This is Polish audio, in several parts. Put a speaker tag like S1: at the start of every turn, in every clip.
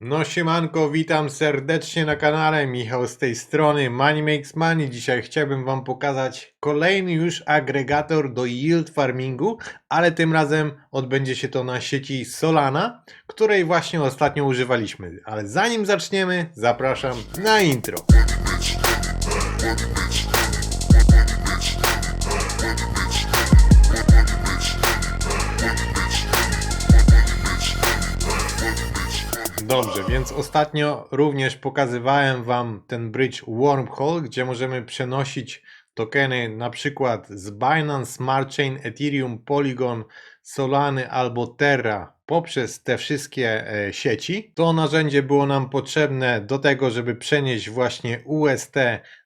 S1: No siemanko, witam serdecznie na kanale, Michał z tej strony Money Makes Money. Dzisiaj chciałbym Wam pokazać kolejny już agregator do yield farmingu, ale tym razem odbędzie się to na sieci Solana, której właśnie ostatnio używaliśmy. Ale zanim zaczniemy, zapraszam na intro. Dobrze, więc ostatnio również pokazywałem Wam ten bridge Wormhole, gdzie możemy przenosić tokeny na przykład z Binance Smart Chain, Ethereum, Polygon, Solany albo Terra poprzez te wszystkie e, sieci. To narzędzie było nam potrzebne do tego, żeby przenieść właśnie UST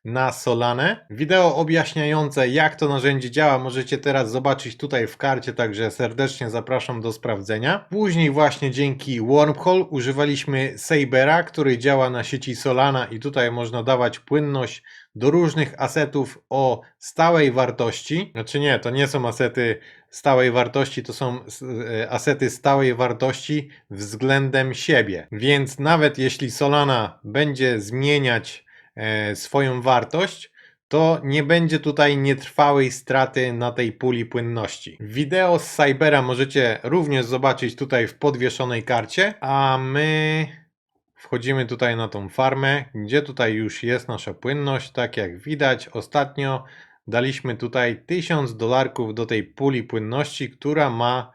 S1: na Solanę. Wideo objaśniające jak to narzędzie działa możecie teraz zobaczyć tutaj w karcie, także serdecznie zapraszam do sprawdzenia. Później właśnie dzięki Wormhole używaliśmy Sabera, który działa na sieci Solana i tutaj można dawać płynność do różnych asetów o stałej wartości. Znaczy nie, to nie są asety stałej wartości, to są e, asety stałej wartości względem siebie. Więc nawet jeśli Solana będzie zmieniać e, swoją wartość, to nie będzie tutaj nietrwałej straty na tej puli płynności. Wideo z Cybera możecie również zobaczyć tutaj w podwieszonej karcie, a my wchodzimy tutaj na tą farmę, gdzie tutaj już jest nasza płynność. Tak jak widać, ostatnio daliśmy tutaj 1000 dolarków do tej puli płynności, która ma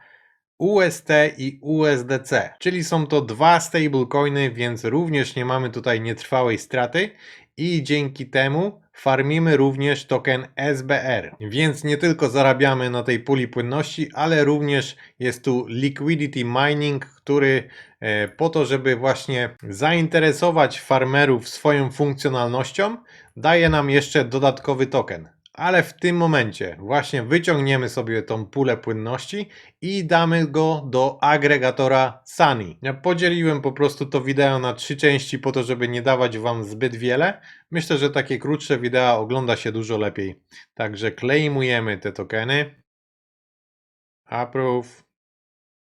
S1: UST i USDC, czyli są to dwa stablecoiny, więc również nie mamy tutaj nietrwałej straty i dzięki temu farmimy również token SBR. Więc nie tylko zarabiamy na tej puli płynności, ale również jest tu liquidity mining, który e, po to, żeby właśnie zainteresować farmerów swoją funkcjonalnością, daje nam jeszcze dodatkowy token. Ale w tym momencie właśnie wyciągniemy sobie tą pulę płynności i damy go do agregatora Sunny. Ja podzieliłem po prostu to wideo na trzy części po to, żeby nie dawać Wam zbyt wiele. Myślę, że takie krótsze wideo ogląda się dużo lepiej. Także claimujemy te tokeny. Approve.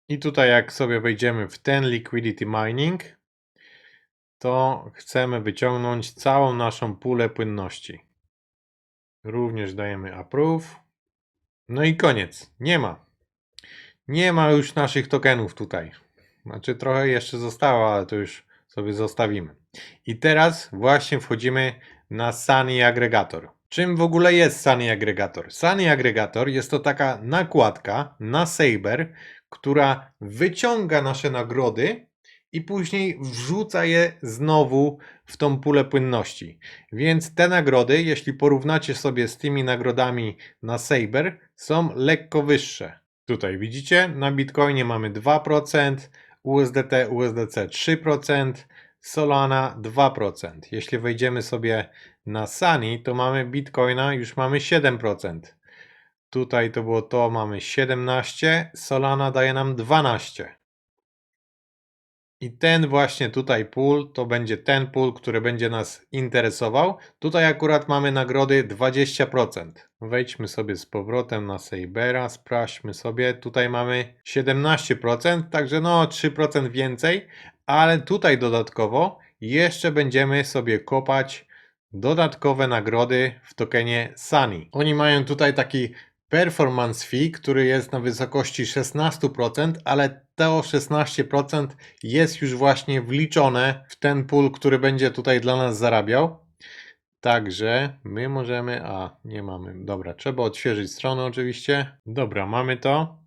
S1: I tutaj jak sobie wejdziemy w ten liquidity mining, to chcemy wyciągnąć całą naszą pulę płynności. Również dajemy approve. No i koniec. Nie ma. Nie ma już naszych tokenów tutaj. Znaczy trochę jeszcze zostało, ale to już sobie zostawimy. I teraz właśnie wchodzimy na Sunny Aggregator. Czym w ogóle jest Sunny Aggregator? Sunny Aggregator jest to taka nakładka na Saber, która wyciąga nasze nagrody i później wrzuca je znowu w tą pulę płynności. Więc te nagrody, jeśli porównacie sobie z tymi nagrodami na Saber, są lekko wyższe. Tutaj widzicie, na Bitcoinie mamy 2%, USDT, USDC 3%, Solana 2%. Jeśli wejdziemy sobie na Sunny, to mamy Bitcoina, już mamy 7%. Tutaj to było to, mamy 17, Solana daje nam 12. I ten właśnie tutaj pool to będzie ten pool, który będzie nas interesował. Tutaj akurat mamy nagrody 20%. Wejdźmy sobie z powrotem na Sabera, sprawdźmy sobie. Tutaj mamy 17%, także no 3% więcej, ale tutaj dodatkowo jeszcze będziemy sobie kopać dodatkowe nagrody w tokenie Sunny. Oni mają tutaj taki performance fee, który jest na wysokości 16%, ale to 16% jest już właśnie wliczone w ten pool, który będzie tutaj dla nas zarabiał. Także my możemy, a nie mamy, dobra, trzeba odświeżyć stronę oczywiście. Dobra, mamy to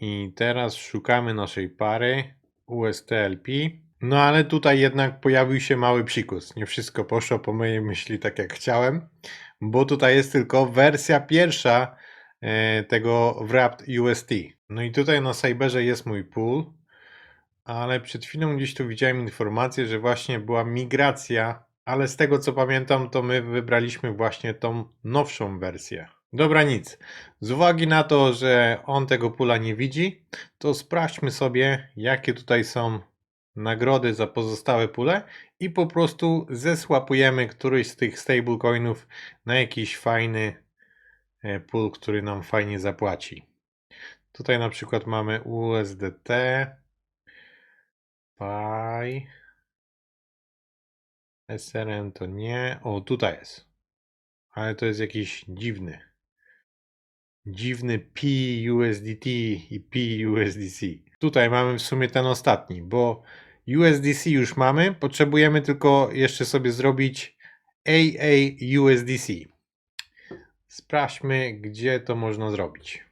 S1: i teraz szukamy naszej pary USTLP. No ale tutaj jednak pojawił się mały psikus. Nie wszystko poszło po mojej myśli tak jak chciałem, bo tutaj jest tylko wersja pierwsza tego Wrapped UST. No i tutaj na Cyberze jest mój pool, ale przed chwilą gdzieś tu widziałem informację, że właśnie była migracja, ale z tego co pamiętam, to my wybraliśmy właśnie tą nowszą wersję. Dobra, nic. Z uwagi na to, że on tego pula nie widzi, to sprawdźmy sobie, jakie tutaj są nagrody za pozostałe pule i po prostu zesłapujemy któryś z tych stablecoinów na jakiś fajny e, pool, który nam fajnie zapłaci. Tutaj na przykład mamy USDT, PI, SRM to nie. O, tutaj jest. Ale to jest jakiś dziwny. Dziwny PUSDT i PUSDC. Tutaj mamy w sumie ten ostatni, bo USDC już mamy. Potrzebujemy tylko jeszcze sobie zrobić AAUSDC. Sprawdźmy, gdzie to można zrobić.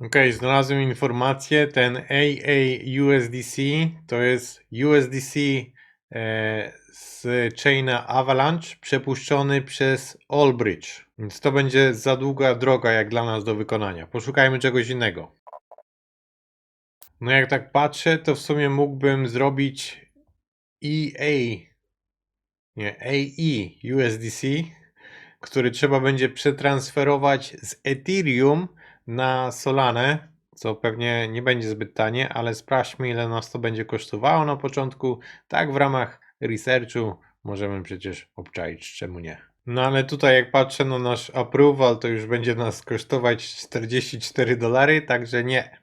S1: Ok, znalazłem informację. Ten AAUSDC to jest USDC e, z chaina Avalanche przepuszczony przez Allbridge. Więc to będzie za długa droga jak dla nas do wykonania. Poszukajmy czegoś innego. No jak tak patrzę, to w sumie mógłbym zrobić EA, nie, AE USDC, który trzeba będzie przetransferować z Ethereum na Solanę, co pewnie nie będzie zbyt tanie, ale sprawdźmy ile nas to będzie kosztowało na początku. Tak w ramach researchu możemy przecież obczaić, czemu nie. No ale tutaj jak patrzę na nasz approval, to już będzie nas kosztować 44 dolary, także nie.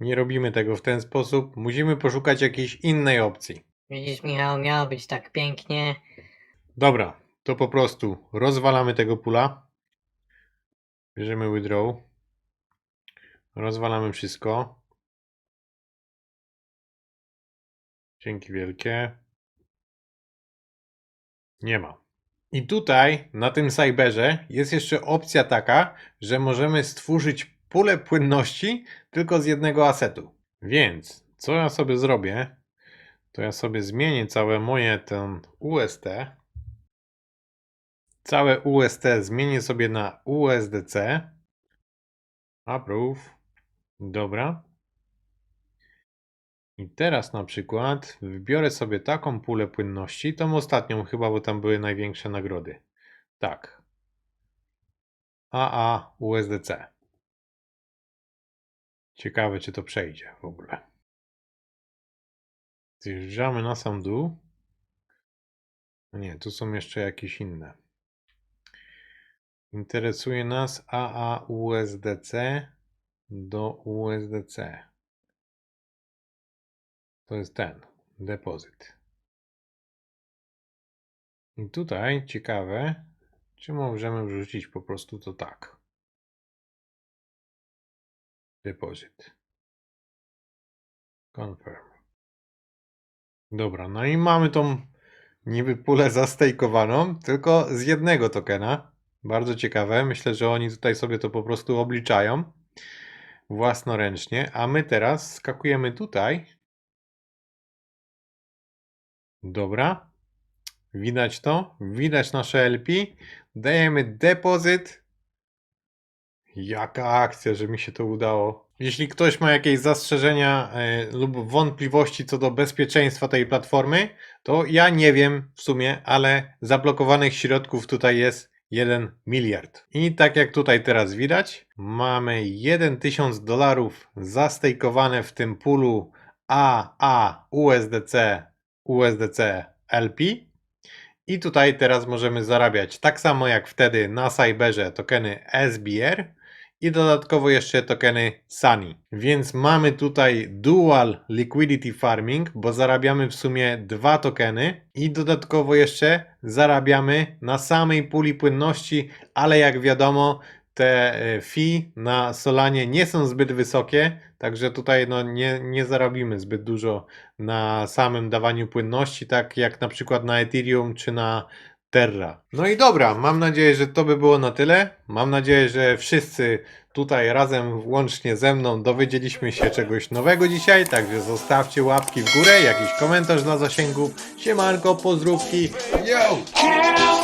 S1: Nie robimy tego w ten sposób. Musimy poszukać jakiejś innej opcji.
S2: Widzisz, Michał, miało być tak pięknie.
S1: Dobra, to po prostu rozwalamy tego pula. Bierzemy withdraw. Rozwalamy wszystko. Dzięki wielkie. Nie ma. I tutaj na tym cyberze jest jeszcze opcja taka, że możemy stworzyć pulę płynności tylko z jednego asetu. Więc co ja sobie zrobię, to ja sobie zmienię całe moje ten UST. Całe UST zmienię sobie na USDC. Approve. Dobra. I teraz na przykład wybiorę sobie taką pulę płynności, tą ostatnią chyba, bo tam były największe nagrody. Tak. AA USDC. Ciekawe, czy to przejdzie w ogóle. Zjeżdżamy na sam dół. Nie, tu są jeszcze jakieś inne. Interesuje nas AA USDC do USDC. To jest ten depozyt. I tutaj ciekawe, czy możemy wrzucić po prostu to tak. Depozyt. Confirm. Dobra, no i mamy tą niby pulę zastejkowaną, tylko z jednego tokena. Bardzo ciekawe. Myślę, że oni tutaj sobie to po prostu obliczają własnoręcznie, a my teraz skakujemy tutaj. Dobra. Widać to? Widać nasze LP. Dajemy depozyt. Jaka akcja, że mi się to udało. Jeśli ktoś ma jakieś zastrzeżenia e, lub wątpliwości co do bezpieczeństwa tej platformy, to ja nie wiem w sumie, ale zablokowanych środków tutaj jest 1 miliard. I tak jak tutaj teraz widać, mamy 1000 dolarów zastejkowane w tym pulu AA USDC USDC LP. I tutaj teraz możemy zarabiać tak samo jak wtedy na Cyberze tokeny SBR i dodatkowo jeszcze tokeny Sunny. Więc mamy tutaj dual liquidity farming, bo zarabiamy w sumie dwa tokeny i dodatkowo jeszcze zarabiamy na samej puli płynności, ale jak wiadomo te e, fee na Solanie nie są zbyt wysokie, także tutaj no nie, nie zarobimy zbyt dużo na samym dawaniu płynności, tak jak na przykład na Ethereum czy na Terra. No i dobra, mam nadzieję, że to by było na tyle. Mam nadzieję, że wszyscy tutaj razem łącznie ze mną dowiedzieliśmy się czegoś nowego dzisiaj, także zostawcie łapki w górę, jakiś komentarz na zasięgu. Siemanko, pozdrówki. Yo!